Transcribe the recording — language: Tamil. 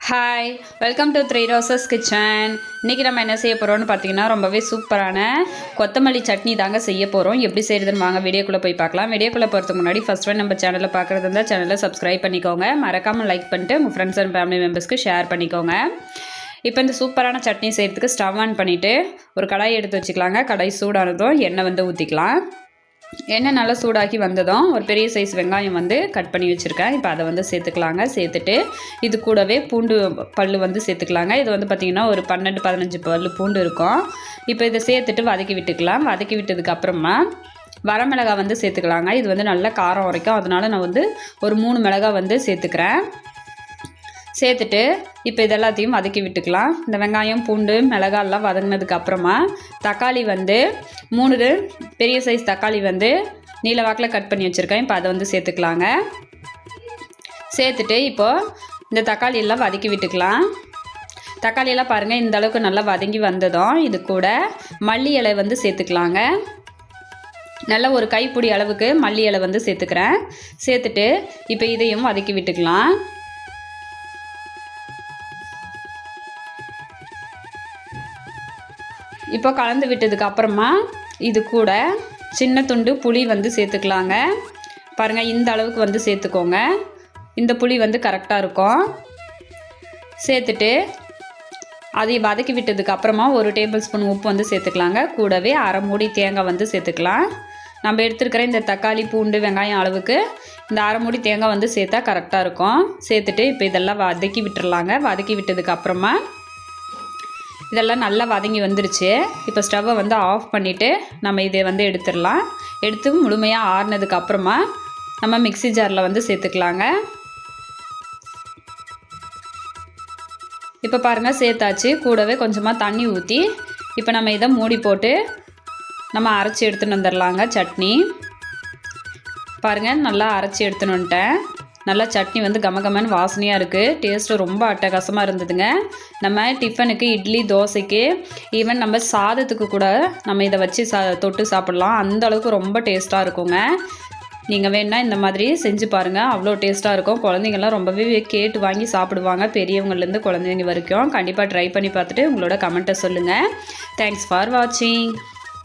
Hi welcome to Three Roses kitchen இன்றைக்கி நம்ம என்ன செய்ய போகிறோம்னு பார்த்தீங்கன்னா ரொம்பவே சூப்பரான கொத்தமல்லி சட்னி தாங்க செய்ய போகிறோம் எப்படி செய்கிறதுன்னு வாங்க வீடியோக்குள்ளே போய் பார்க்கலாம். வீடியோக்குள்ளே போகிறதுக்கு முன்னாடி ஃபஸ்ட் ஒன் நம்ம சேனலில் பார்க்குறது இருந்தால் சேனலை சப்ஸ்கிரைப் பண்ணிக்கோங்க. மறக்காமல் லைக் பண்ணிட்டு உங்கள் ஃப்ரெண்ட்ஸ் அண்ட் ஃபேமிலி மெம்பர்ஸ்க்கு ஷேர் பண்ணிக்கோங்க. இப்போ இந்த சூப்பரான சட்னி செய்கிறதுக்கு ஸ்டவ் ஆன் பண்ணிவிட்டு ஒரு கடாய் எடுத்து வச்சுக்கலாங்க. கடாய் சூடானதும் எண்ணெய் வந்து ஊற்றிக்கலாம் எண்ணெய் நல்லா சூடாகி வந்ததும் ஒரு பெரிய சைஸ் வெங்காயம் வந்து கட் பண்ணி வச்சுருக்கேன். இப்போ அதை வந்து சேர்த்துக்கலாங்க. சேர்த்துட்டு இது கூடவே பூண்டு பல் வந்து சேர்த்துக்கலாங்க. இது வந்து பார்த்திங்கன்னா ஒரு பன்னெண்டு பதினஞ்சு பல் பூண்டு இருக்கும். இப்போ இதை சேர்த்துட்டு வதக்கி விட்டுக்கலாம். வதக்கி விட்டதுக்கு அப்புறமா வரமிளகா வந்து சேர்த்துக்கலாங்க. இது வந்து நல்ல காரம் வரைக்கும். அதனால் நான் வந்து ஒரு மூணு மிளகா வந்து சேர்த்துக்கிறேன். சேர்த்துட்டு இப்போ இதெல்லாத்தையும் வதக்கி விட்டுக்கலாம். இந்த வெங்காயம் பூண்டு மிளகாலாம் வதங்கினதுக்கு அப்புறமா தக்காளி வந்து மூணு பெரிய சைஸ் தக்காளி வந்து நீல வாக்கில் கட் பண்ணி வச்சுருக்கேன். இப்போ அதை வந்து சேர்த்துக்கலாங்க. சேர்த்துட்டு இப்போது இந்த தக்காளியெல்லாம் வதக்கி விட்டுக்கலாம். தக்காளியெல்லாம் பாருங்கள் இந்த அளவுக்கு நல்லா வதங்கி வந்ததும் இது கூட மல்லி இலை வந்து சேர்த்துக்கலாங்க. நல்ல ஒரு கைப்பிடி அளவுக்கு மல்லி இலை வந்து சேர்த்துக்கிறேன். சேர்த்துட்டு இப்போ இதையும் வதக்கி விட்டுக்கலாம். இப்போ கலந்து விட்டதுக்கு அப்புறமா இது கூட சின்ன துண்டு புளி வந்து சேர்த்துக்கலாங்க. பாருங்கள் இந்த அளவுக்கு வந்து சேர்த்துக்கோங்க. இந்த புளி வந்து கரெக்டாக இருக்கும். சேர்த்துட்டு அதை வதக்கி விட்டதுக்கு அப்புறமா ஒரு டேபிள் ஸ்பூன் உப்பு வந்து சேர்த்துக்கலாங்க. கூடவே அரை மூடி தேங்காய் வந்து சேர்த்துக்கலாம். நம்ம எடுத்துருக்கிற இந்த தக்காளி பூண்டு வெங்காயம் அளவுக்கு இந்த அரை மூடி தேங்காய் வந்து சேர்த்தா கரெக்டாக இருக்கும். சேர்த்துட்டு இப்போ இதெல்லாம் வதக்கி விட்டுறலாங்க. வதக்கி விட்டதுக்கு அப்புறமா இதெல்லாம் நல்லா வதங்கி வந்துருச்சு. இப்போ ஸ்டவ்வை வந்து ஆஃப் பண்ணிவிட்டு நம்ம இதை வந்து எடுத்துடலாம். எடுத்து முழுமையாக ஆறுனதுக்கு அப்புறமா நம்ம மிக்சி ஜாரில் வந்து சேர்த்துக்கலாங்க. இப்போ பாருங்கள் சேர்த்தாச்சு. கூடவே கொஞ்சமாக தண்ணி ஊற்றி இப்போ நம்ம இதை மூடி போட்டு நம்ம அரைச்சி எடுத்துன்னு வந்துடலாங்க சட்னி. பாருங்கள் நல்லா அரைச்சி எடுத்துன்னு வந்துட்டேன். நல்லா சட்னி வந்து கமகமன்னு வாசனையாக இருக்குது டேஸ்ட்டு ரொம்ப அட்டகாசமாக இருந்ததுங்க. நம்ம டிஃபனுக்கு இட்லி தோசைக்கு ஈவன் நம்ம சாதத்துக்கு கூட நம்ம இதை வச்சு சா தொட்டு சாப்பிட்லாம். அந்த அளவுக்கு ரொம்ப டேஸ்ட்டாக இருக்குங்க. நீங்கள் வேணால் இந்த மாதிரி செஞ்சு பாருங்கள் அவ்வளோ டேஸ்ட்டாக இருக்கும். குழந்தைங்கள்லாம் ரொம்பவே கேட்டு வாங்கி சாப்பிடுவாங்க. பெரியவங்கள்லேருந்து குழந்தைங்க வரைக்கும். கண்டிப்பாக ட்ரை பண்ணி பார்த்துட்டு உங்களோட கமெண்ட்டை சொல்லுங்கள் தேங்க்ஸ் ஃபார் வாட்சிங்